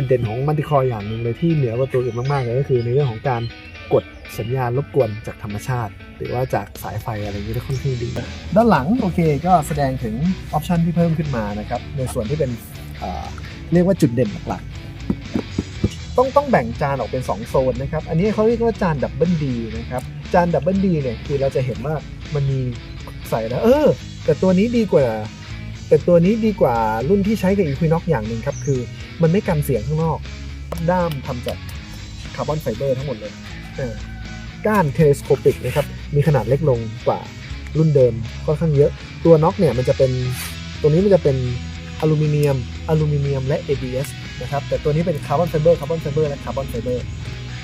จุดเด่นของมันติคออย่างหนึ่งเลยที่เหนือกว่าตัวอื่นมากๆเลยก็คือในเรื่องของการกดสัญญาณรบกวนจากธรรมชาติ หรือว่าจากสายไฟอะไรอย่างนี้ได้ค่อนข้างดี ด้านหลังโอเคก็แสดงถึงออปชันที่เพิ่มขึ้นมานะครับในส่วนที่เป็นเเรียกว่าจุดเด่นหลักต้องต้องแบ่งจานออกเป็น 2 โซนนะครับ อันนี้เขาเรียกว่าจานดับเบิลดีนะครับ จานดับเบิลดีเนี่ยคือเราจะเห็นว่ามันมีใส่แล้วเออ แต่ตัวนี้ดีกว่า แต่ตัวนี้ดีกว่ารุ่นที่ใช้กับ Equinox อย่างหนึ่งครับ คือ มันไม่กันเสียงข้างนอก ด้ามทำจากคาร์บอนไฟเบอร์ทั้งหมดเลยเออก้านเทเลสโคปิกนะครับ มีขนาดเล็กลงกว่ารุ่นเดิมค่อนข้างเยอะ ตัวน็อกเนี่ยมันจะเป็น ตัวนี้มันจะเป็นอลูมิเนียม อลูมิเนียมและ ABS นะครับ แต่ตัวนี้เป็นคาร์บอนไฟเบอร์ คาร์บอนไฟเบอร์ และคาร์บอนไฟเบอร์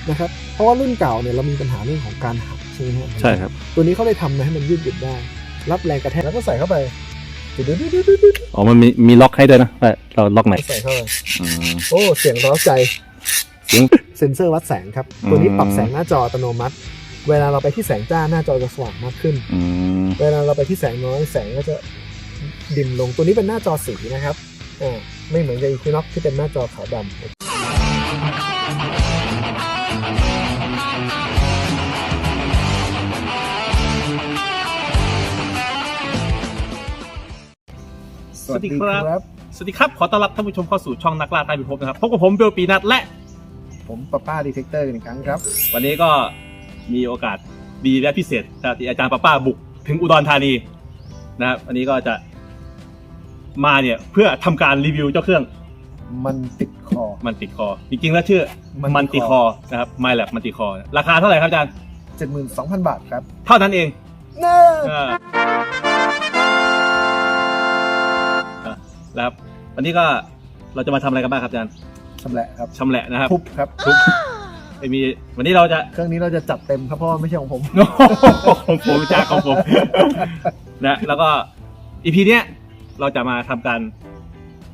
นะครับ เพราะว่ารุ่นเก่าเนี่ยเรามีปัญหาเรื่องของการหักใช่ไหมฮะใช่ครับ ตัวนี้เขาเลยทำมาให้มันยืดหยุ่นได้ รับแรงกระแทกแล้วก็ใส่เข้าไป ดึ๊ดดึ๊ดดึ๊ดดึ๊ดดึ๊ดอ๋อมันมีมีล็อกให้ด้วยนะว่าเราล็อกไหนใส่เข้าไปอืม โอ้เสียงร้าวใจเสียง เซ็นเซอร์วัดแสงครับ ตัวนี้อืมปรับแสงหน้าจออัตโนมัติ เวลาเราไปที่แสงจ้าหน้าจอจะสว่างมากขึ้น อืมเวลาเราไปที่แสงน้อยแสงก็จะดิ่มลงตัวนี้เป็นหน้าจอสีนะครับอ่าไม่เหมือนกับ Equinox ที่เป็นหน้าจอขาวดำ สวัสดีครับ สวัสดีครับ ขอต้อนรับท่านผู้ชมเข้าสู่ช่องนักล่าใต้พิภพนะครับ พบกับผมเบลปีนัทและ ผมป้าป้าดีเทคเตอร์อีกครั้งครับ วันนี้ก็มีโอกาสดีและพิเศษนะครับที่อาจารย์ป้าป้าบุกถึงอุดรธานีนะครับวันนี้ก็จะมาเนี่ยเพื่อทำการรีวิวเจ้าเครื่อง มันติดคอ มันติดคอ จริงๆแล้วชื่อ Manticore มันติคอนะครับ My Lab มันติคอ ราคาเท่าไหร่ครับอาจารย์72,000บาทครับ เท่านั้นเองเน้ออ่าอะแล้วครับ วันนี้ก็เราจะมาทำอะไรกันบ้างครับอาจารย์ชำแหละครับชำแหละนะครับทุบครับทุบไม่มีวันนี้เราจะ เครื่องนี้เราจะจัดเต็มครับเพราะว่าไม่ใช่ของผม ของผมจากของผมนะแล้วก็อีพีเนี้ยเราจะมาทำการ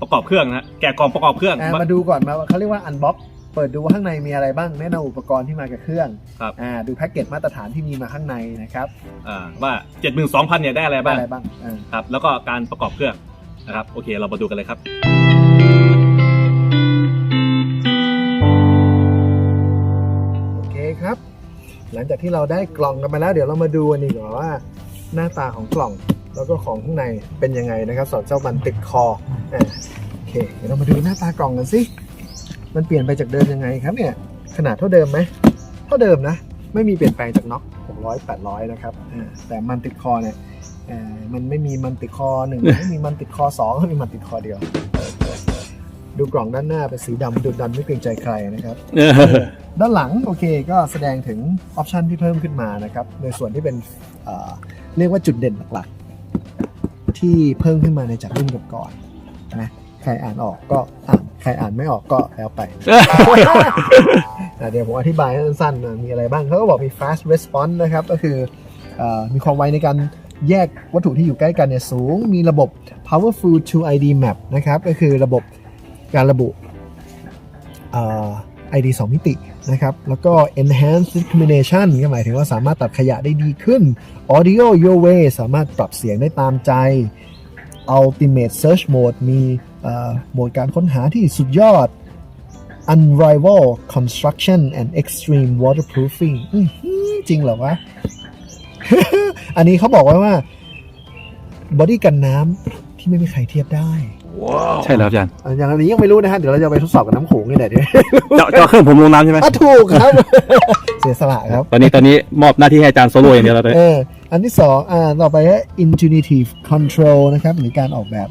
ประกอบเครื่องนะฮะแกะกล่องประกอบเครื่อง อะมาดูก่อนมาเขาเรียกว่าอันบ็อกเปิดดูว่าข้างในมีอะไรบ้างแนะนำอุปกรณ์ที่มากับเครื่องครับ อ่าดูแพ็กเกจมาตรฐานที่มีมาข้างในนะครับอ่าว่าเจ็ดหมื่นสองพันเนี่ยได้อะไรได้บ้าง อะไรบ้างอ่าครับแล้วก็การประกอบเครื่อง นะครับโอเคเรามาดูกันเลยครับโอเคครับ หลังจากที่เราได้กล่องกันมาแล้ว เดี๋ยวเรามาดูกันดีกว่าว่า หน้าตาของกล่องแล้วก็ของข้างในเป็นยังไงนะครับสอนเจ้ามันติดคออ่าโอเคเดี๋ยวเรามาดูหน้าตากล่องกันสิมันเปลี่ยนไปจากเดิมยังไงครับเนี่ยขนาดเท่าเดิมไหมเท่าเดิมนะ ไม่มีเปลี่ยนแปลงจากน็อก600 800 นะครับอ่าแต่มันติดคอเนี่ย มันไม่มีมันติดคอหนึ่งไม่มีมันติดคอสองมีมันติดคอเดียว ดูกล่องด้านหน้าเป็นสีดำดุดันไม่เกรงใจใครนะครับ ด้านหลังโอเคก็แสดงถึงออปชันที่เพิ่มขึ้นมานะครับ ในส่วนที่เป็นเอ่อเรียกว่าจุดเด่นหลักๆ ที่เพิ่มขึ้นมาในจากรุ่นก่อนๆนะใครอ่านออกก็อ่านใครอ่านไม่ออกก็แล้วไปอะเดี๋ยวผมอธิบายให้สั้นๆนะมีอะไรบ้างเขาก็บอกมี fast response นะครับ ก็คือเออมีความไวในการ แยกวัตถุที่อยู่ใกล้กันเนี่ยสูง มีระบบ powerful 2 ID map นะครับ ก็คือระบบการระบุเอ่อ ID 2 มิตินะครับ แล้วก็ enhanced discrimination ก็หมายถึงว่าสามารถตัดขยะได้ดีขึ้น audio your way สามารถปรับเสียงได้ตามใจ ultimate search mode มีโหมดการค้นหาที่สุดยอด unrivaled construction and extreme waterproofing จริงเหรอวะ อันนี้เขาบอกไว้ว่าบอดี้กันน้ำที่ไม่มีใครเทียบได้ใช่แล้วอาจารย์อะอย่างอันนี้ยังไม่รู้นะฮะ เดี๋ยวเราจะไปทดสอบกับน้ำโขงนี่แหละเดี๋ยวเจาะเจาะเครื่องผมลงน้ำใช่ไหมอะถูกครับ เสียสละครับ ตอนนี้ตอนนี้มอบหน้าที่ให้อาจารย์โซโล่อย่างเดียวแล้วตอนเอนี้ออันที่สองอ่าต่อไปก็ intuitive control นะครับ หรือการออกแบบ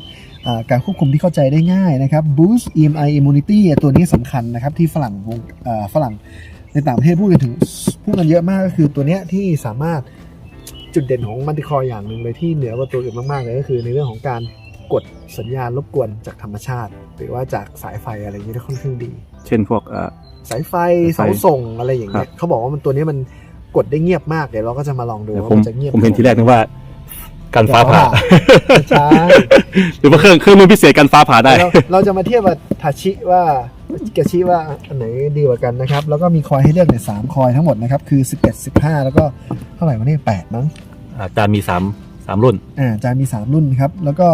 อ่าการควบคุมที่เข้าใจได้ง่ายนะครับ boost EMI immunity อะตัวนี้สำคัญนะครับ ที่ฝรั่งวงอ่าฝรั่งในต่างประเทศพูดกันถึงพูดกันเยอะมากก็คือตัวเนี้ยที่สามารถ จุดเด่นของมันติคออย่างหนึ่งเลยที่เหนือกว่าตัวอื่นมากๆเลยก็คือ ในเรื่องของการกดสัญญาณรบกวนจากธรรมชาติ หรือว่าจากสายไฟอะไรอย่างนี้ได้ค่อนข้างดี เช่นพวกเอ่อสายไฟสายไฟเสาส่งอะไรอย่างเงี้ยครับเขาบอกว่ามันตัวนี้มันกดได้เงียบมากเดี๋ยวเราก็จะมาลองดูว่าผมมันจะเงียบผมเห็นทีแรกนึกว่า กันฟ้าผ่าใช่หรือว่าเครื่องเครื่องมือพิเศษกันฟ้าผ่าได้ เราเราจะมาเทียบกับทาชิว่าเกชิว่าอันไหนดีกว่ากันนะครับ แล้วก็มีคอยให้เลือกเนี่ยสามคอยทั้งหมดนะครับ คือ 11 15 แล้วก็เท่าไหร่วะเนี่ย8มั้งอาจารย์มีสามสามรุ่นอ่าจะมี3รุ่นครับ แล้วก็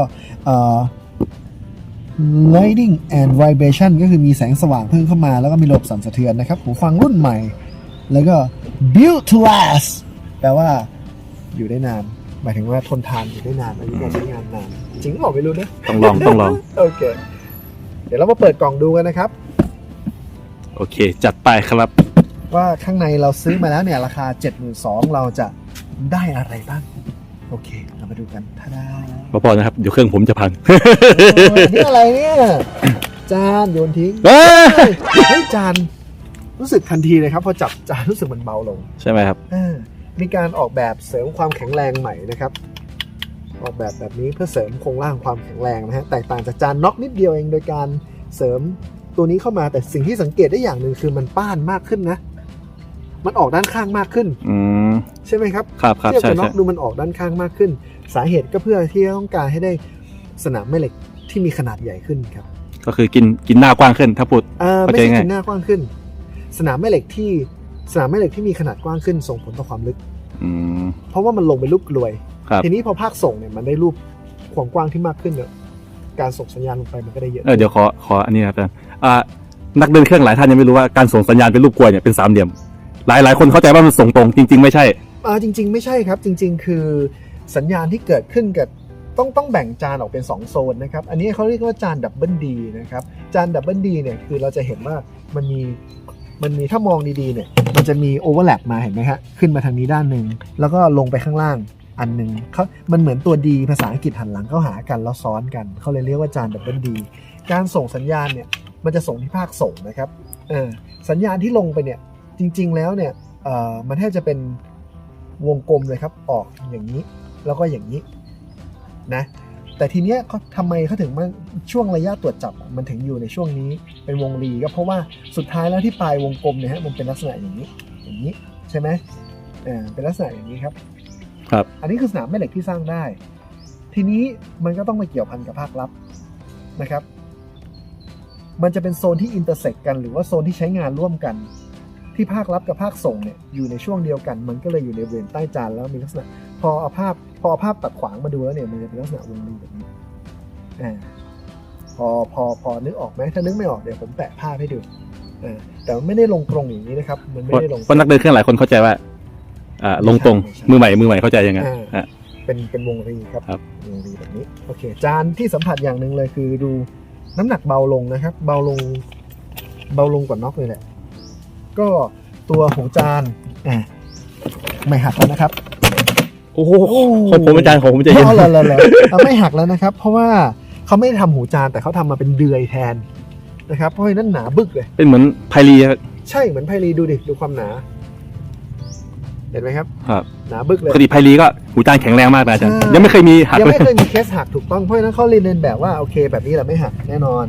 เอ่อ lighting and vibration ก็คือมีแสงสว่างเพิ่มเข้ามา แล้วก็มีระบบสั่นสะเทือนนะครับหูฟังรุ่นใหม่ แล้วก็ built to last แปลว่าอยู่ได้นาน หมายถึงว่าทนทานอยู่ได้นานอายุการใช้งานนาน จริงหรือเปล่าไม่รู้นะต้องลองต้องลอง โอเค เดี๋ยวเรามาเปิดกล่องดูกันนะครับ โอเค จัดไปครับ ว่าข้างในเราซื้อมาแล้วเนี่ยราคา 72,000เราจะได้อะไรบ้าง โอเค เรามาดูกันท่าดาพอๆนะครับ เดี๋ยวเครื่องผมจะพังโอ้ยนี่อะไรเนี่ย จานโยนทิ้งเอ้ยเฮ้ยเฮ้ยจานรู้สึกทันทีเลยครับ พอจับจานรู้สึกมันเบาลง ใช่ไหมครับอ่า มีการออกแบบเสริมความแข็งแรงใหม่นะครับ ออกแบบแบบนี้เพื่อเสริมโครงร่างความแข็งแรงนะฮะแตกต่างจากจานน็อกนิดเดียวเองโดยการเสริมตัวนี้เข้ามาแต่สิ่งที่สังเกตได้อย่างหนึ่งคือมันป้านมากขึ้นนะ มันออกด้านข้างมากขึ้นอืมใช่ไหมครับครับครับเทียบใช่กับน็อใช่กดูมันออกด้านข้างมากขึ้น สาเหตุก็เพื่อที่ต้องการให้ได้สนามแม่เหล็กที่มีขนาดใหญ่ขึ้นครับ ก็คือกินกินหน้ากว้างขึ้นถ้าพูด อ่าเข้าไม่ใจใช่ง่าย กินหน้ากว้างขึ้น สนามแม่เหล็กที่ สนามแม่เหล็กที่มีขนาดกว้างขึ้นส่งผลต่อความลึกอืมเพราะว่ามันลงเป็นรูปกลวยครับทีนี้พอภาคส่งเนี่ยมันได้รูปความกว้างที่มากขึ้นเนี่ยการส่งสัญญาณลงไปมันก็ได้เยอะเออเดี๋ยวขอขออันนี้ครับอาจารย์อ่านักเดินเครื่องหลายท่านยังไม่รู้ว่าการส่งสัญญาณเป็นรูปกลวยเนี่ยเป็นสามเหลี่ยม หลายหลายคนเข้าใจว่ามันส่งตรงจริง ๆ ไม่ใช่อ่าจริง ๆ ไม่ใช่ครับ จริง ๆ คือสัญญาณที่เกิดขึ้นกับต้องต้องแบ่งจานออกเป็น 2 โซนนะครับ อันนี้เขาเรียกว่าจานดับเบิลดีนะครับ จานดับเบิลดีเนี่ยคือเราจะเห็นว่ามันมี มันมีถ้ามองดีๆเนี่ย มันจะมีโอเวอร์แลปมาเห็นไหมฮะ ขึ้นมาทางนี้ด้านหนึ่งแล้วก็ลงไปข้างล่างอันหนึ่งเขามันเหมือนตัวดีภาษาอังกฤษหันหลังเข้าหากันแล้วซ้อนกัน เขาเลยเรียกว่าจานดับเบิลดี การส่งสัญญาณเนี่ย มันจะส่งที่ภาคส่งนะครับเออสัญญาณที่ลงไปเนี่ย จริง ๆ แล้วเนี่ยเอ่อมันแทบจะเป็นวงกลมเลยครับ ออกอย่างนี้ แล้วก็อย่างนี้นะ แต่ทีเนี้ยเขาทำไมเขาถึงมาช่วงระยะตรวจจับมันถึงอยู่ในช่วงนี้เป็นวงรีก็เพราะว่าสุดท้ายแล้วที่ปลายวงกลมเนี่ยฮะมันเป็นลักษณะอย่างนี้ อย่างนี้ใช่ไหมอ่าเป็นลักษณะอย่างนี้ครับ ครับ อันนี้คือสนามแม่เหล็กที่สร้างได้ ทีนี้มันก็ต้องไปเกี่ยวพันกับภาคลับนะครับ มันจะเป็นโซนที่อินเตอร์เซ็กกันหรือว่าโซนที่ใช้งานร่วมกัน ที่ภาครับกับภาคส่งเนี่ยอยู่ในช่วงเดียวกัน มันก็เลยอยู่ในบริเวณใต้จานแล้วมีลักษณะ พอเอาภาพ พอเอาภาพตัดขวางมาดูแล้วเนี่ยมันจะเป็นลักษณะวงรีแบบนี้อ่าพอพอพอนึกออกไหมถ้านึกไม่ออกเดี๋ยวผมแปะภาพให้ดูอ่าแต่มันไม่ได้ลงตรงอย่างนี้นะครับ มันเพไม่ราะได้ลงเพราะนักเดินเครื่องหลายคนเข้าใจว่าอ่าลงตรงมือใหม่มือใหม่เข้าใจยังไงอ่าอะเป็นเป็นวงรีครับครับวงรีแบบนี้โอเค จานที่สัมผัสอย่างหนึ่งเลยคือดูน้ำหนักเบาลงนะครับ เบาลง เบาลงกว่าน็อกเลยแหละ ก็ตัวของจานอ่าไม่หักแล้วนะครับ โอ้โหของผมอาจารย์ของผมจะเย็นอ๋อเหรอเหรอเหรอเอาไม่หักแล้วนะครับ เพราะว่าเขาไม่ได้ทำหูจานแต่เขาทำมาเป็นเดือยแทนนะครับ เพราะฉะนั้นหนาบึกเลย เป็นเหมือนไพลีครับใช่เหมือนไพลีดูดิดูความหนา เห็นไหมครับ ครับหนาบึกเลยปกติไพลีก็หูจานแข็งแรงมากนะอาจารย์ ใช่ ยังไม่เคยมีหักยังเลย ไม่เคยมีเคสหักถูกต้องเพราะฉะนั้นเขาเรียนเรียนแบบว่าโอเค แบบนี้แหละไม่หักแน่นอน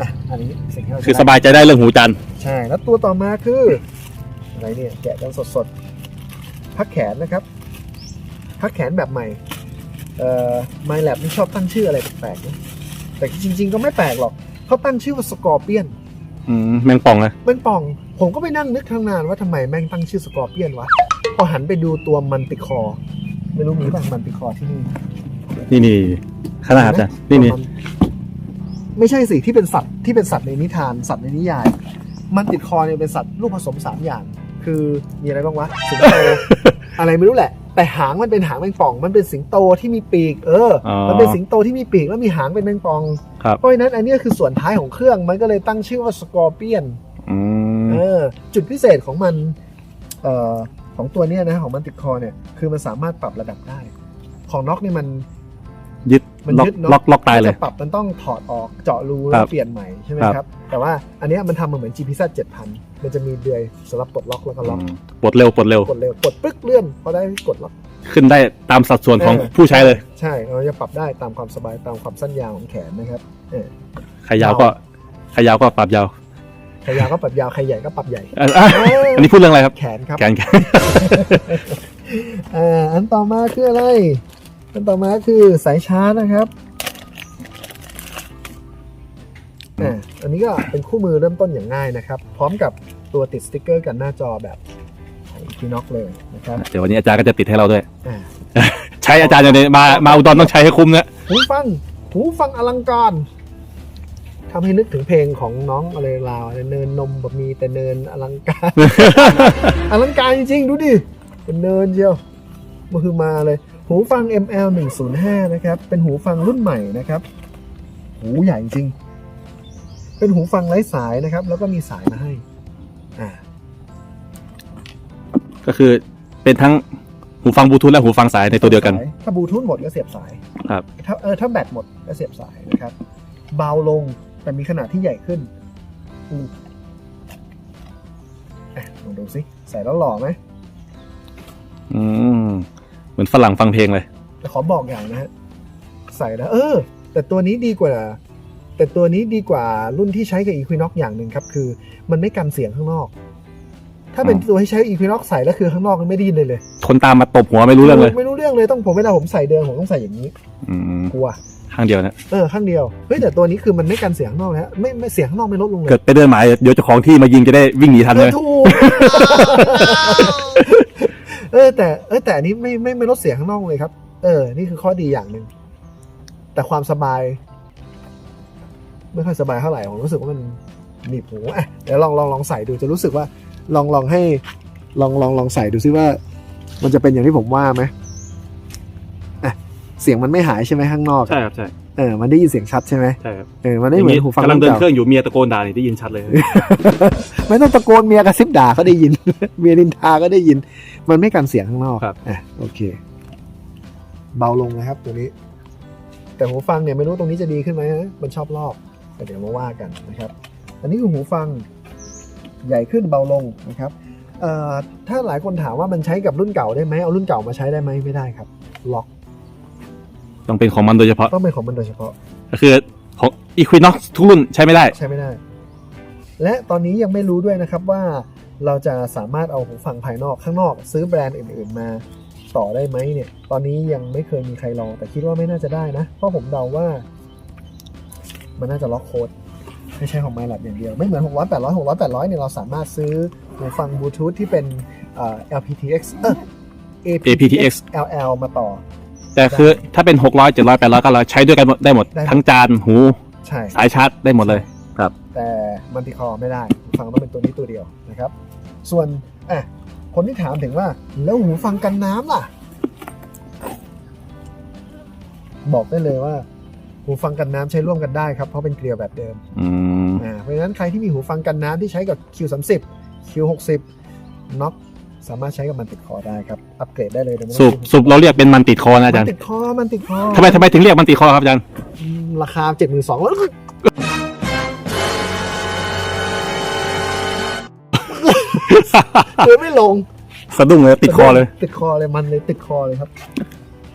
อะอันนี้สิ่งที่เราจะคือได้สบายใจได้เรื่องหูจานใช่แล้วตัวต่อมาคือ อะไรเนี่ยแกะกันสดๆพักแขนนะครับ พักแขนแบบใหม่เอ่อ My Lab นี่ชอบตั้งชื่ออะไรแปลกๆนะแต่จริง ๆ ก็ไม่แปลกหรอกเขาตั้งชื่อว่าสกอร์เปียนอืมแมงป่องนะเป็นป่อง ผมก็ไปนั่งนึกทางนานว่าทำไมแม่งตั้งชื่อสกอร์เปียนวะพอหันไปดูตัวมันติคอ ไม่รู้มีป่ะมันติคอที่นี่นี่นี่ขนาดอาจารย์นี่นี่ตัวมัไม่ใช่สิที่เป็นสัตว์ที่เป็นสัตว์ในนิทานสัตว์ในนิยาย มันติดคอเนี่ยเป็นสัตว์ลูกผสมสามอย่าง คือมีอะไรบ้างวะสิงโตอะไรไม่รู้แหละ แต่หางมันเป็นหางแมงป่อง มันเป็นสิงโตที่มีปีก เออออมันเป็นสิงโตที่มีปีกแล้วมีหางเป็นแมงป่องครับเพราะฉะนั้นอันเนี้ยคือส่วนท้ายของเครื่อง มันก็เลยตั้งชื่อว่าสกอร์เปียนอืมเออ จุดพิเศษของมัน เอ่อ ของตัวเนี้ยนะ ของมันติดคอเนี่ย คือมันสามารถปรับระดับได้ ของน็อกนี่มัน ยึดมันล็อกยึดเนอะ ล็อกล็อกตายเลย จะปรับมันต้องถอดออกเจาะรูครัแล้วบเปลี่ยนใหม่ใช่ไหมครับครับแต่ว่าอันเนี้ยมันทำมาเหมือน GPZ 7000 มันจะมีเดือยสำหรับปลดล็อกแล้วก็ล็อกอืมปลดเร็วปลดเร็ว กดเร็ว กดปึ๊กเลื่อนพอได้กดล็อก ขึ้นได้ตามสัดส่วนของเออ ผู้ใช้เลย ใช่เราจะปรับได้ตามความสบายตามความสั้นยาวของแขนนะครับเออใครยาวก็ใครยาวก็ปรับยาวใครยาวก็ปรับยาวใครใหญ่ก็ปรับใหญ่อะอะอันนี้พูดเรื่องอะไรครับแขนครับ แกนแกนอ่าอันต่อมาคืออะไร อันต่อมาคือสายชาร์จนะครับอ่าอันนี้ก็เป็นคู่มือเริ่มต้นอย่างง่ายนะครับ พร้อมกับตัวติดสติ๊กเกอร์กันหน้าจอแบบของพีน็อกเลยนะครับเดี๋ยววันนี้อาจารย์ก็จะติดให้เราด้วยอ่าใช้อาจารย์อย่างนี้มามาอุดรต้องใช้ให้คุ้มนะหูฟังหูฟังอลังการทำให้นึกถึงเพลงของน้องอะไรลาวอะไรเนินนมแบบมีแต่เนินอลังการอลังการจริงๆดูดิเป็นเนินเชียวมาคือมาเลย หูฟัง ML 105นะครับเป็นหูฟังรุ่นใหม่นะครับ หูใหญ่จริง เป็นหูฟังไร้สายนะครับ แล้วก็มีสายมาให้อ่าก็คือเป็นทั้งหูฟังบลูทูธและหูฟังสายในตัวเดียวกันสาถ้าบลูทูธหมดก็เสียบสายครับถ้าเออถ้าแบตหมดก็เสียบสายนะครับ เบาลงแต่มีขนาดที่ใหญ่ขึ้นอืมอะลองดูสิใส่แล้วหล่อไหมอืม เหมือนฝรั่งฟังเพลงเลย แต่ขอบอกอย่างนะฮะใส่แล้วเออ แต่ตัวนี้ดีกว่า แต่ตัวนี้ดีกว่ารุ่นที่ใช้กับ Equinox อย่างหนึ่งครับ คือ มันไม่กันเสียงข้างนอก ถ้าเป็นอ๋อตัวที่ใช้ Equinox ใส่แล้วคือข้างนอกมันไม่ได้ยินเลยเลย คนตามมาตบหัวไม่รู้เรื่องเลย ไม่รู้เรื่องเลยต้องผมเวลาผมใส่เดินผมต้องใส่อย่างนี้อืมกลัว ข้างเดียวนะ เออข้างเดียวเฮ้ยแต่ตัวนี้คือมันไม่กันเสียงข้างนอกแล้วไม่ไม่เสียงข้างนอกไม่ลดลงเลยเกิดไปเดินหมายเดี๋ยวเจ้าของที่มายิงจะได้วิ่งหนีทันเอเลอยถูกเออ แต่เออแต่อันนี้ไม่ไม่ไม่ลดเสียงข้างนอกเลยครับ เออ นี่คือข้อดีอย่างหนึ่งแต่ความสบาย ไม่ค่อยสบายเท่าไหร่ผมรู้สึกว่ามันหนีบหูอะเดี๋ยวลองลองลองใส่ดูจะรู้สึกว่า ลองลองให้ ลองลองลองใส่ดูซิว่า มันจะเป็นอย่างที่ผมว่าไหมอะเสียงมันไม่หายใช่ไหมข้างนอกใช่ครับใช่เออมันได้ยินเสียงชัดใช่ไหมใช่ครับเออมันไม่เหมือนหูฟังกำลังเดินรุ่เครื่องอยู่เมียตะโกนด่านี่ได้ยินชัดเลย ไม่ต้องตะโกนเมียกระซิบด่าก็ได้ยิน เมียนินทาก็ได้ยิน มันไม่กันเสียงข้างนอกครับ อะโอเค เบาลงนะครับ ตัวนี้ แต่หูฟังเนี่ยไม่รู้ตรงนี้จะดีขึ้นไหมนะมันชอบลอกแต่เดี๋ยวมาว่ากันนะครับ อันนี้คือหูฟังใหญ่ขึ้นเบาลงนะครับเอ่อถ้าหลายคนถามว่ามันใช้กับรุ่นเก่าได้ไหมเอารุ่นเก่ามาใช้ได้ไหมไม่ได้ครับ ล็อกต้องเป็นของมันโดยเฉพาะต้องเป็นของมันโดยเฉพาะก็คือของ Equinox ทุกรุ่นใช้ไม่ได้ ใช้ไม่ได้ และตอนนี้ยังไม่รู้ด้วยนะครับว่าเราจะสามารถเอาหูฟังภายนอกข้างนอก ซื้อแบรนด์อื่น ๆมาต่อได้ไหมเนี่ย ตอนนี้ยังไม่เคยมีใครลอง แต่คิดว่าไม่น่าจะได้นะ เพราะผมเดาว่า มันน่าจะล็อกโค้ดไม่ใช่ของ MyLab อย่างเดียว ไม่เหมือน 600 800 600 800เนี่ยเราสามารถซื้อหูฟังบลูทูธที่เป็นเอ่อ LPTX เออ aptX LL มาต่อ แต่คือถ้าเป็น 600 700 800 900 ใช้ด้วยกันหมดได้หมดได้หมดทั้งจานหูใช่สายชาร์จได้หมดเลยครับ แต่ มันติคอไม่ได้หูฟังต้องเป็นตัวนี้ตัวเดียวนะครับ ส่วนอะคนที่ถามถึงว่าแล้วหูฟังกันน้ำล่ะ บอกได้เลยว่า หูฟังกันน้ำใช้ร่วมกันได้ครับเพราะเป็นเกลียวแบบเดิมอืมอ่าเพราะฉะนั้นใครที่มีหูฟังกันน้ำที่ใช้กับ Q30 Q60 น็อกสามารถใช้กับมันติดคอได้ครับ อัปเกรดได้เลยโดยไม่ต้องสูบสูบเราเรียกเป็นมันติดคอนะอาจารมันย์ติดคอมันติดคอทำไมทำไมถึงเรียกมันติดคอครับอาจารย์อืมราคาเจ็ดหมื่นสองแล้ว เออไม่ลงสะดุ้งเลยติดคอเลย ติดคอเลยมันเลยติดคอเลยครับ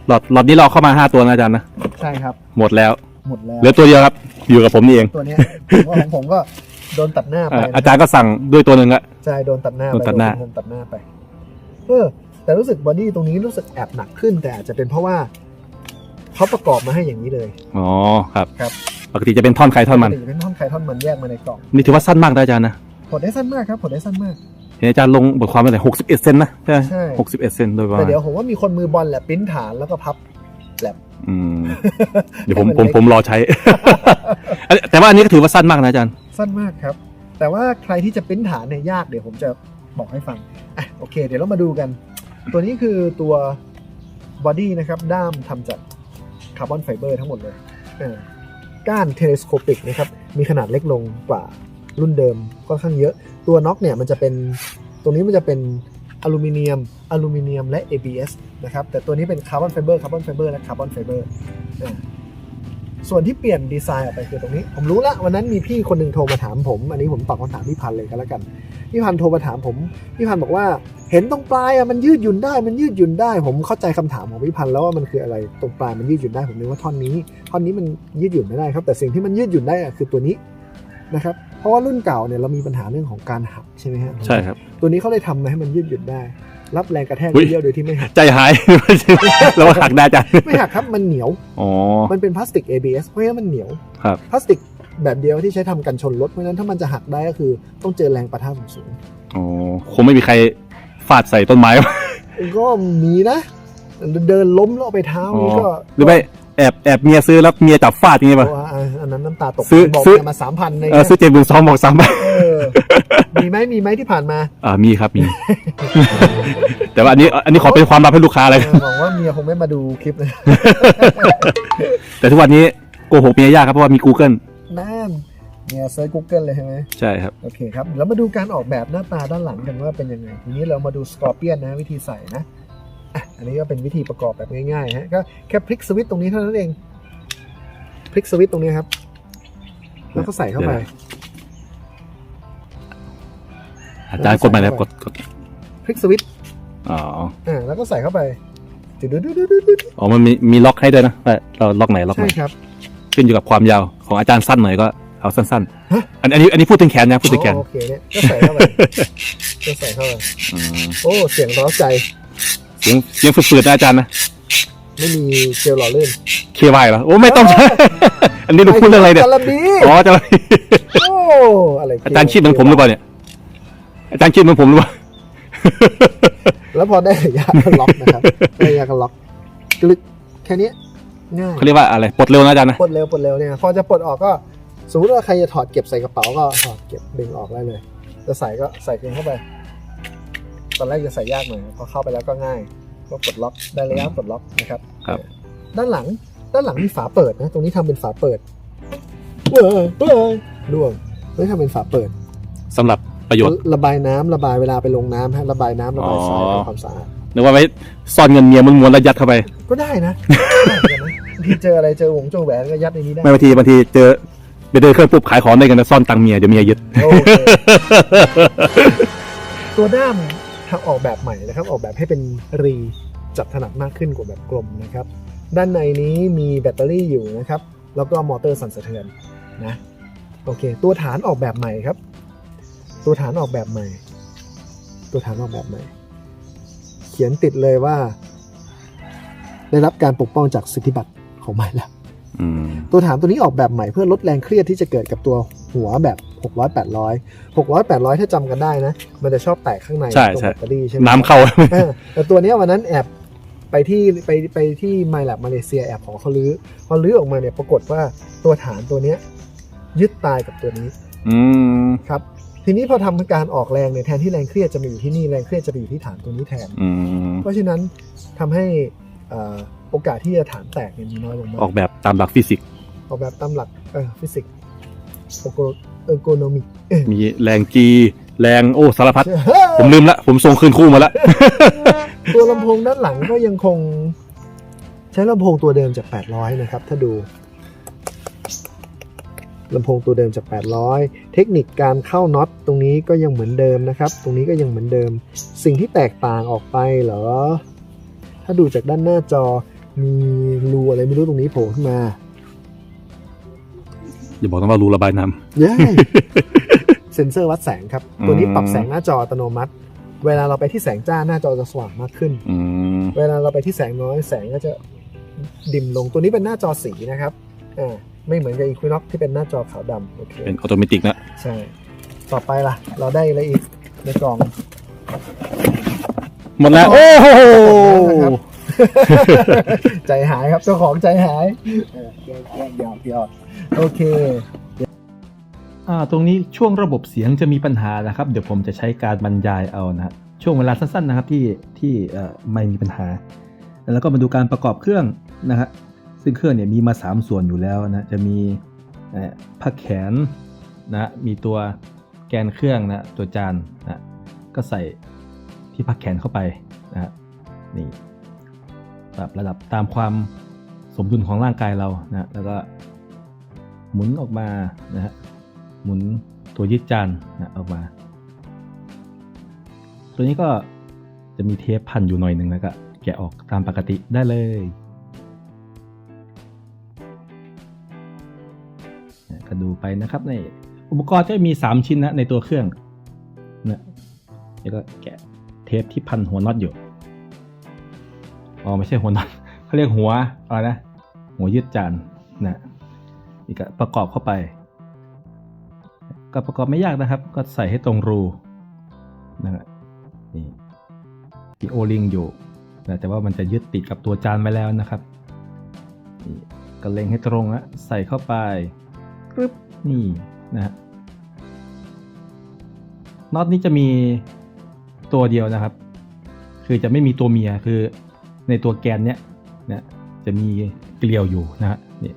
หลอดหลอดนี้เราเข้ามาห้าตัวนะอาจารย์นะใช่ครับ หมดแล้วหมดแล้วเหลือตัวเดียวครับ อยู่กับผมนี่เองตัวเนี้ยผมว่าของผมก็โดนตัดหน้าไปอ่านะอาจารย์ก็สั่งด้วยตัวหนึ่งละ ใช่โดนตัดหน้าไปโดนตัดหน้าโผมตัดหน้าไปเออแต่รู้สึกบอดี้ตรงนี้รู้สึกแอบหนักขึ้น แต่อาจจะเป็นเพราะว่าเขาประกอบมาให้อย่างนี้เลย อ๋อครับ ครับ ปกติจะเป็นท่อนใครท่อนมัน ปกติเป็นท่อนไข่ท่อนมันแยกมาในกล่องนี่ถือว่าสั้นมากนะอาจารย์นะ ผลได้สั้นมากครับผลได้สั้นมาก เห็นอาจารย์ลงบทความไปไหนหกสิบเอ็ดเซนนะใช่ไหมใช่ หกสิบเอ็ดเซนโดยประแต่มาณเดี๋ยวผมว่ามีคนมือบอลแหละปริ้นฐานแล้วก็พับแลบอืมเดี๋ยวผมให้ผมเล็ก ผมรอใช้แต่ว่าอันนี้ก็ถือว่าสั้นมากนะอาจารย์ สั้นมากครับ แต่ว่าใครที่จะปริ้นฐานเนี่ยยากเดี๋ยวผมจะบอกให้ฟังอะโอเค เดี๋ยวเรามาดูกัน ตัวนี้คือตัวบอดี้นะครับ ด้ามทำจากคาร์บอนไฟเบอร์ทั้งหมดเลยอ่าก้านเทเลสโคปิกนะครับ มีขนาดเล็กลงกว่า รุ่นเดิมค่อนข้างเยอะ ตัวน็อกเนี่ยมันจะเป็นตรงนี้มันจะเป็นอลูมิเนียม อลูมิเนียมและ ABS นะครับ แต่ตัวนี้เป็นคาร์บอนไฟเบอร์ คาร์บอนไฟเบอร์และคาร์บอนไฟเบอร์ ส่วนที่เปลี่ยนดีไซน์ออกไปคือตรงนี้ ผมรู้ละวันนั้นมีพี่คนหนึ่งโทรมาถามผม อันนี้ผมตอบคำถามพี่พันเลยก็แล้วกัน พี่พันโทรมาถามผม พี่พันบอกว่า เห็นตรงปลายอะมันยืดหยุ่นได้ มันยืดหยุ่นได้ ผมเข้าใจคำถามของพี่พันแล้วว่ามันคืออะไร ตรงปลายมันยืดหยุ่นได้ ผมนึกว่าท่อนนี้ ท่อนนี้มันยืดหยุ่นไม่ได้ครับ แต่สิ่งที่มันยืดหยุ่นได้คือตัวนี้นะครับ เพราะว่ารุ่นเก่าเนี่ยเรามีปัญหาเรื่องของการหักใช่ไหมฮะใช่ครับ ตัวนี้เขาเลยทำมาให้มันยืดหยุ่นได้ รับแรงกระแทกอุ๊ย เดียวโดยที่ไม่หัก ใจหาย แล้วว่าหักได้อาจารย์ไม่หักครับมันเหนียว อ๋อ มันเป็นพลาสติก ABS เพราะฉะนั้นมันเหนียวครับ พลาสติกแบบเดียวที่ใช้ทำกันชนรถเพราะฉะนั้นถ้ามันจะหักได้ก็คือต้องเจอแรงประทะสูงอ๋อคงไม่มีใครฟาดใส่ต้นไม้ ๆก็มีนะ เดินล้มแล้วเอาไปเท้าอ๋อนี้ก็หรือไม่แอบแอบเมียซื้อแล้วเมียจับฟาดอย่างงี้เพป่ะ ราะว่าอันนั้นน้ำตาตกซื้อบอกซื้อ เนี่ยมาสามพันในเออซื้อเจ็ดหมื่นสองบอกสามบาทเออมีไหมมีไหมที่ผ่านมาอ่ามีครับมี แต่ว่าอันนี้อันนี้ขอเป็นความลับให้ลูกค้าเลย เออหวังว่าเมียคงไม่มาดูคลิปนะแต่ทุกวันนี้โกหกเมียยากครับเพราะว่ามี Google นั่นเมียเซิร์ชกูเกิลเลยใช่ไหม ใช่ครับ โอเคครับ แล้วมาดูการออกแบบหน้าตาด้านหลังกันว่าเป็นยังไง ทีนี้เรามาดูสกอร์เปียนนะวิธีใส่นะ อะอันนี้ก็เป็นวิธีประกอบแบบง่ายๆฮะก็แค่พลิกสวิตช์ตรงนี้เท่านั้นเองพลิกสวิตช์ตรงนี้ครับ แล้วก็ใส่เข้าไปอาจารย์กดใหม่แล้วกดกดพลิกสวิตช์อ๋ออ่าแล้วก็ใส่เข้าไปจุดดดๆๆอ๋อมันมีมีล็อกให้ด้วยนะว่าเราล็อกไหนล็ๆอกใช่ไหนครับขึ้นอยู่กับความยาวของอาจารย์สั้นหน่อยก็เอาสั้นฮะๆอันอันนี้อันนี้พูดถึงแขนนะพูดถึงแขนอ๋อโอเคเนี่ยก็ใส่เข้าไปก็ใส่เข้าไปอืมโอ้เสียงร้าวใจ เสียงเสียงฝืดๆนะอาจารย์นะ ไม่มีเจลหล่อลื่นเควายเหรอ โอ้ไม่ต้องใช่อันนี้เราพูดเรื่องอะไรเนี่ย จาระบีอ๋อจะโอ้อะไรอาจารย์คิดเหมือนผมหรือเปล่าเนี่ย อาจารย์คิดเหมือนผมหรือเปล่า แล้วพอได้ระยะก็ล็อกนะครับได้ระยะก็ล็อกกลึกแค่เนี้ยง่ายเขาเรียกว่าอะไร ปลดเร็วนะอาจารย์นะ ปลดเร็วปลดเร็วเนี่ย พอจะปลดออกก็สมมติว่าใครจะถอดเก็บใส่กระเป๋าก็ถอดเก็บดึงออกได้เลย จะใส่ก็ใส่เพียงเข้าไป ตอนแรกจะใส่ยากหน่อยพอเข้าไปแล้วก็ง่าย ก็ปลดล็อกได้ระยะปลดล็อกนะครับครับ ด้านหลังด้านหลังมีฝาเปิดนะ ตรงนี้ทำเป็นฝาเปิดเว้ยเว้ยร่วงไม่ทำเป็นฝาเปิดสำหรับประโยชน์ระบายน้ำระบายเวลาไปลงน้ำฮะระบายน้ำระบายทรายอ๋อทำความสะอาดนึกว่าไว้ซ่อนเงินเมียม้วนๆแล้วยัดเข้าไป ก็ได้นะได้เหมือนกันนะบางทีเจออะไรเจอหวงเจอแหวนก็ยัดในนี้ได้ไม่บางทีบางทีเจอไปเดินเครื่องปุ๊บขายของได้กันนะซ่อนตังค์เมียเดี๋ยวเมียยึดโอเคตัวด้าม ทำออกแบบใหม่นะครับ ออกแบบให้เป็นรีจับถนัดมากขึ้นกว่าแบบกลมนะครับ ด้านในนี้มีแบตเตอรี่อยู่นะครับ แล้วก็มอเตอร์สั่นสะเทือนนะโอเค ตัวฐานออกแบบใหม่ครับ ตัวฐานออกแบบใหม่ ตัวฐานออกแบบใหม่ เขียนติดเลยว่า ได้รับการปกป้องจากสิทธิบัตรของมันแล้วอืมตัวฐานตัวนี้ออกแบบใหม่เพื่อลดแรงเครียดที่จะเกิดกับตัวหัวแบบ 600 800 600 800ถ้าจำกันได้นะ มันจะชอบแตกข้างในใช่ตรงใช่ แบตเตอรี่ใช่ไหมน้ำเข้า เออแต่ตัวเนี้ยวันนั้นแอบไปที่ไปไปที่ไมล์แลบมาเลเซียแอบของเขาลื้อพอลื้อออกมาเนี่ยปรากฏว่าตัวฐานตัวเนี้ยยึดตายกับตัวนี้ อืมครับ ทีนี้พอทำการออกแรงเนี่ยแทนที่แรงเครียดจะมาอยู่ที่นี่แรงเครียดจะไปอยู่ที่ฐานตัวนี้แทน อืมเพราะฉะนั้นทำให้เอ่อโอกาสที่จะฐานแตกเนี่ยมีน้อยลงมาออกแบบตามหลักฟิสิกส์ ออกแบบตามหลักเออฟิสิกส์โอโกเออร์โกนอมิกมีแรงจีแรงโอ้สารพัดผมลืมละ ผมส่งคืนครู่มาละตัวลำโพงด้านหลังก็ยังคง ใช้ลำโพงตัวเดิมจาก 800 นะครับ ถ้าดูลำโพงตัวเดิมจาก 800 เทคนิคการเข้าน็อตตรงนี้ก็ยังเหมือนเดิมนะครับ ตรงนี้ก็ยังเหมือนเดิม สิ่งที่แตกต่างออกไปเหรอ ถ้าดูจากด้านหน้าจอมีรูอะไรไม่รู้ตรงนี้โผล่ขึ้นมา อย่าบอกนะว่ารูระบายน้ำเย้ เซ็นเซอร์วัดแสงครับ ตัวนี้อืมปรับแสงหน้าจออัตโนมัติ เวลาเราไปที่แสงจ้าหน้าจอจะสว่างมากขึ้น อืมเวลาเราไปที่แสงน้อยแสงก็จะดิ่มลงตัวนี้เป็นหน้าจอสีนะครับอ่าไม่เหมือนกับ Equinox ที่เป็นหน้าจอขาวดำโอเคเป็นออโตเมติกนะใช่ ต่อไปล่ะ เราได้อะไรอีกในกล่อง หมดแล้ว โอ้โหครับ ใจหายครับเจ้าของใจหายแกล้งแก่หยอกหยอกโอเคอ่าตรงนี้ช่วงระบบเสียงจะมีปัญหานะครับ เดี๋ยวผมจะใช้การบรรยายเอานะฮะช่วงเวลาสั้นๆนะครับที่ที่ไม่มีปัญหา แล้วก็มาดูการประกอบเครื่องนะฮะซึ่งเครื่องเนี่ยมีมา 3 ส่วนอยู่แล้วนะจะมีผ้าแขนนะมีตัวแกนเครื่องนะตัวจานนะก็ใส่ที่ผ้าแขนเข้าไปนะนี่ ปรับระดับตามความสมดุลของร่างกายเรานะแล้วก็หมุนออกมานะฮะหมุนตัวยึดจานนะออกมา ตัวนี้ก็จะมีเทปพันอยู่หน่อยหนึ่งแล้วก็แกะออกตามปกติได้เลยก็ดูไปนะครับในอุปกรณ์ก็มี 3 ชิ้นนะในตัวเครื่องนะแล้วก็แกะเทปที่พันหัวน็อตอยู่ อ๋อไม่ใช่หัวนอตเขาเรียกหัวอะไรนะหัวยึดจานนะนี่ก็ประกอบเข้าไป ก็ประกอบไม่ยากนะครับ ก็ใส่ให้ตรงรูนะฮะนี่มีโอลิงอยู่นะแต่ว่ามันจะยึดติดกับตัวจานไว้แล้วนะครับนี่ก็เล็งให้ตรงนะใส่เข้าไปกรึบนี่นะฮะน็อตนี้จะมีตัวเดียวนะครับ คือจะไม่มีตัวเมียคือ ในตัวแกนเนี้ยนะจะมีเกลียวอยู่นะฮะนี่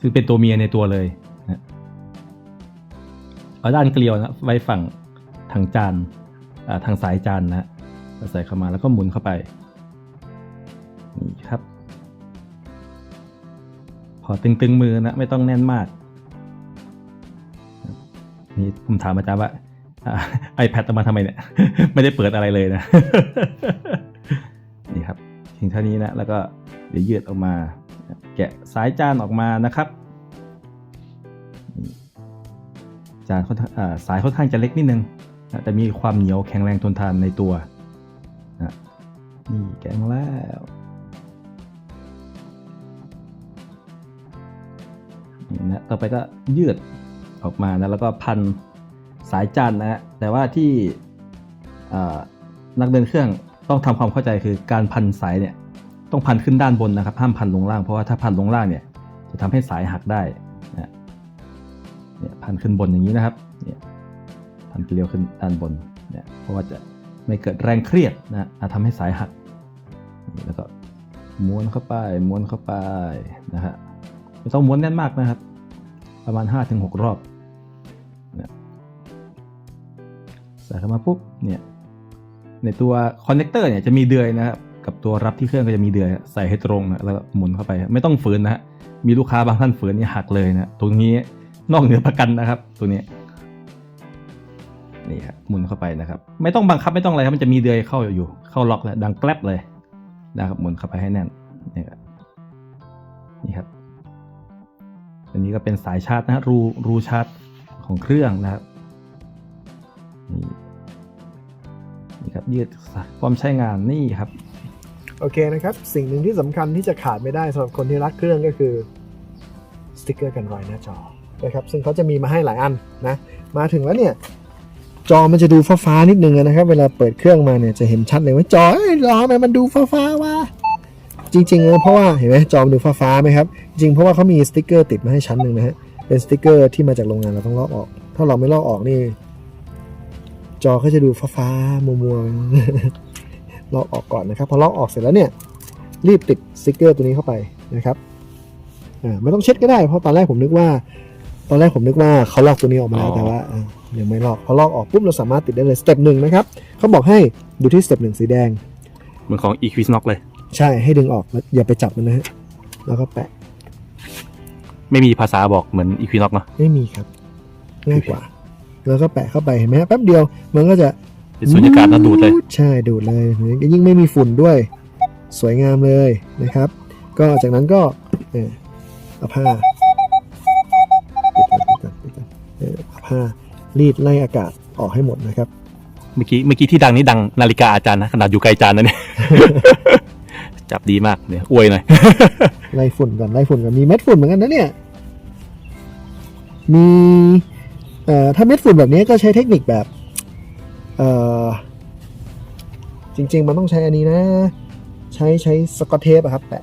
ซึ่งเป็นตัวเมียในตัวเลยนะเอาด้านเกลียวนะไว้ฝั่งทางจานอ่าทางสายจานนะใส่เข้ามาแล้วก็หมุนเข้าไปนี่ครับ พอตึงๆมือนะไม่ต้องแน่นมากนี่ผมถามอาจารย์ว่าไอแพดเอามาทำไมเนี่ย ไม่ได้เปิดอะไรเลยนะ ครับทิ้งเท่านี้นะแล้วก็เดี๋ยวยืดออกมา แกะสายจานออกมานะครับจานค่อนข้างสายค่อนข้างจะเล็กนิดนึงแต่มีความเหนียวแข็งแรงทนทานในตัวนี่แกะมาแล้วนะต่อไปก็ยืดออกมานะแล้วก็พันสายจันนะแต่ว่าที่นักเดินเครื่อง ต้องทำความเข้าใจคือการพันสายเนี่ยต้องพันขึ้นด้านบนนะครับห้ามพันลงล่างเพราะว่าถ้าพันลงล่างเนี่ยจะทำให้สายหักได้นะเนี่ยพันขึ้นบนอย่างนี้นะครับเนี่ยพันเกลียวขึ้นด้านบนเนี่ยเพราะว่าจะไม่เกิดแรงเครียดนะอาจทำให้สายหักแล้วก็ม้วนเข้าไปม้วนเข้าไปนะฮะไม่ต้องม้วนแน่นมากนะครับ ประมาณ 5-6 รอบเนี่ยใส่เข้ามาปุ๊บเนี่ย ในตัวคอนเนคเตอร์เนี่ยจะมีเดือยนะครับกับตัวรับที่เครื่องก็จะมีเดือยใส่ให้ตรงนะแล้วหมุนเข้าไป ไม่ต้องฝืนนะฮะมีลูกค้าบางท่านฝืนนี่หักเลยนะตรงนี้นอกเหนือประกันนะครับ ตัวนี้นี่ครับหมุนเข้าไปนะครับ ไม่ต้องบังคับไม่ต้องอะไรครับมันจะมีเดือยเข้าอยู่ เข้าล็อกแล้วดังแกลบเลยนะครับหมุนเข้าไปให้แน่นนี่ครับนี่ครับอันนี้ก็เป็นสายชาร์จนะฮะรูรูชาร์จของเครื่องนะครับ ครับ ยืดความใช้งานนี่ครับ โอเคนะครับ สิ่งหนึ่งที่สำคัญที่จะขาดไม่ได้สำหรับคนที่รักเครื่องก็คือสติกเกอร์กันรอยหน้าจอนะครับซึ่งเขาจะมีมาให้หลายอันนะมาถึงแล้วเนี่ยจอมันจะดูฟ้าๆนิดนึงนะครับ เวลาเปิดเครื่องมาเนี่ยจะเห็นชัดเลยว่าจอเอ้ยรอทำไมมันดูฟ้าๆวะจริงๆแล้วเพราะว่าเห็นไหมจอมันดูฟ้าๆไหมครับ จริงเพราะว่าเขามีสติกเกอร์ติดมาให้ชั้นหนึ่งนะฮะเป็นสติกเกอร์ที่มาจากโรงงานเราต้องลอกออก ถ้าเราไม่ลอกออกนี่ จอเขาจะดูฟ้าๆมัวๆลอกออกก่อนนะครับ พอลอกออกเสร็จแล้วเนี่ย รีบติดสติกเกอร์ตัวนี้เข้าไปนะครับอ่าไม่ต้องเช็ดก็ได้ เพราะตอนแรกผมนึกว่า ตอนแรกผมนึกว่าเขาลอกตัวนี้ออกมาแล้วอ๋อแต่ว่าอ่ายังไม่ลอกพอลอกออกปุ๊บเราสามารถติดได้เลยสเต็ปหนึ่งนะครับเขาบอกให้ดูที่สเต็ปหนึ่งสีแดง เหมือนของ Equinox เลย ใช่ให้ดึงออกแล้วอย่าไปจับมันนะฮะแล้วก็แปะ ไม่มีภาษาบอกเหมือน Equinox เนอะไม่มีครับง่ายกว่า แล้วก็แปะเข้าไปเห็นไหมฮะแป๊บเดียวมันก็จะเป็นสุญญากาศน่าดูดเลย ใช่ดูดเลยยิ่งไม่มีฝุ่นด้วย สวยงามเลยนะครับ ก็จากนั้นก็เออเอาผ้าปิดก่อนปิดก่อนปิดก่อนเออเอาผ้ารีดไล่อากาศออกให้หมดนะครับ เมื่อกี้เมื่อกี้ที่ดังนี่ดังนาฬิกาอาจารย์นะขนาดอยู่ไกลอาจารย์นะเนี่ยจับดีมากเนี่ยอวยหน่อยไล่ฝุ่นก่อนไล่ฝุ่นก่อนมีเม็ดฝุ่นเหมือนกันนะเนี่ยมีเอ่อ ถ้าเม็ดฝุ่นแบบนี้ก็ใช้เทคนิคแบบเอ่อจริง ๆ มันต้องใช้อันนี้นะ ใช้ใช้สกอตเทปอะครับแปะ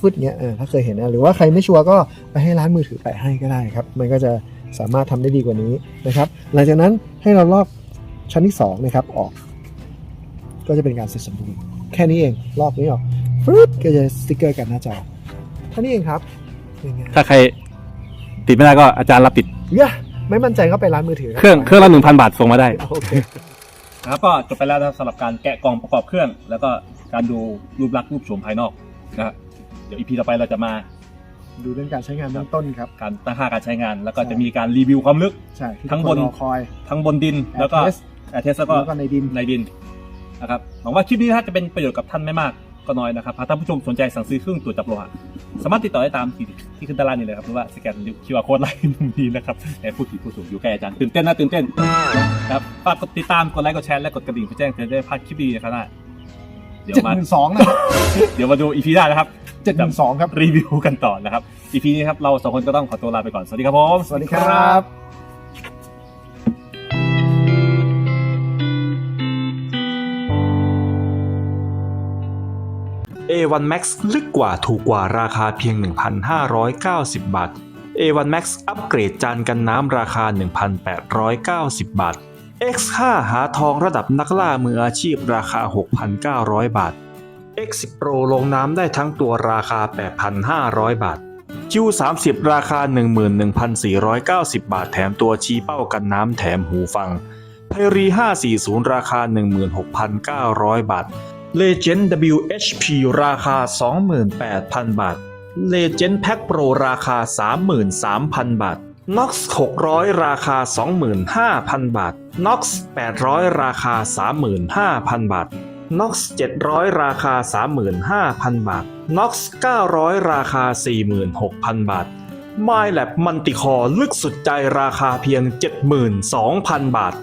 ฟึดๆๆเงี้ยเออถ้าเคยเห็นนะหรือว่าใครไม่ชัวร์ก็ไปให้ร้านมือถือแปะให้ก็ได้ครับ มันก็จะสามารถทำได้ดีกว่านี้นะครับ หลังจากนั้นให้เราลอกชั้นที่สองนะครับออก ก็จะเป็นการเสร็จสมบูรณ์แค่นี้เองลอกนี้ออกฟึดก็จะสติกเกอร์กันหน้าจอเท่านี้เองครับง่ายถ้าใครติดไม่ได้ก็อาจารย์รับติดๆเย้ ไม่มั่นใจก็ไปร้านมือถือเครื่องเครื่องละหนึ่งพันบาทส่งมาได้โอเคนะครับก็จบไปแล้วนะครับสำหรับการแกะกล่องประกอบเครื่อง แล้วก็การดูรูปลักษณ์รูปโฉมภายนอกนะครับเดี๋ยวอีพีต่อไปเราจะมาดูเรื่องการใช้งานเบื้องต้นครับ การตั้งค่าการใช้งาน แล้วก็จะมีการรีวิวความลึก ใช่ที่ทั้งบนทุกครอคอย ทั้งบนดิน แล้วก็ Air test แอร์เทสแล้วก็แล้วก็ในดินในดินนะครับหวังว่าคลิปนี้ถ้าจะเป็นประโยชน์กับท่านไม่มาก ก็น้อยนะครับหากท่านผู้ชมสนใจสั่งซื้อเครื่องตรวจจับโลหะสามารถติดต่อได้ตามที่ที่ขึ้นด้านล่างนี้เลยครับหรือว่าสแกนคิวอาร์โค้ดไลน์นี้นะครับแอบพูดผิดพูดถูกอยู่ใกล้อาจารย์ตื่นเต้นนะตื่นเต้นครับฝากกดติดตามกดไลค์กดแชร์และกดกระดิ่งเพื่อแจ้งเตือนได้พลาดคลิปดีนะครับหน้าเดี๋ยวเจ็ดมาหมื่นสองนะครับเดี๋ยวมาดูอีพีหน้านะครับเจ็ดหมื่นสองครับรีวิวกันต่อนะครับอีพีนี้ครับเราสองคนก็ต้องขอตัวลาไปก่อนสวัสดีครับผม สวัสดีครับ A1 Max ลึกกว่าถูกกว่าราคาเพียง 1,590 บาท A1 Max อัปเกรดจานกันน้ำราคา 1,890 บาท X5 หาทองระดับนักล่ามืออาชีพราคา 6,900 บาท X10 Pro ลงน้ำได้ทั้งตัวราคา 8,500 บาท Q30 ราคา 11,490 บาท แถมตัวชี้เป้ากันน้ำแถมหูฟังไพรี540 ราคา 16,900 บาท Legend WHP ราคา 28,000 บาท Legend Pack Pro ราคา 33,000 บาท Nox 600 ราคา 25,000 บาท Nox 800 ราคา 35,000 บาท Nox 700 ราคา 35,000 บาท Nox 900 ราคา 46,000 บาท MyLab Manticore ลึกสุดใจราคาเพียง 72,000 บาท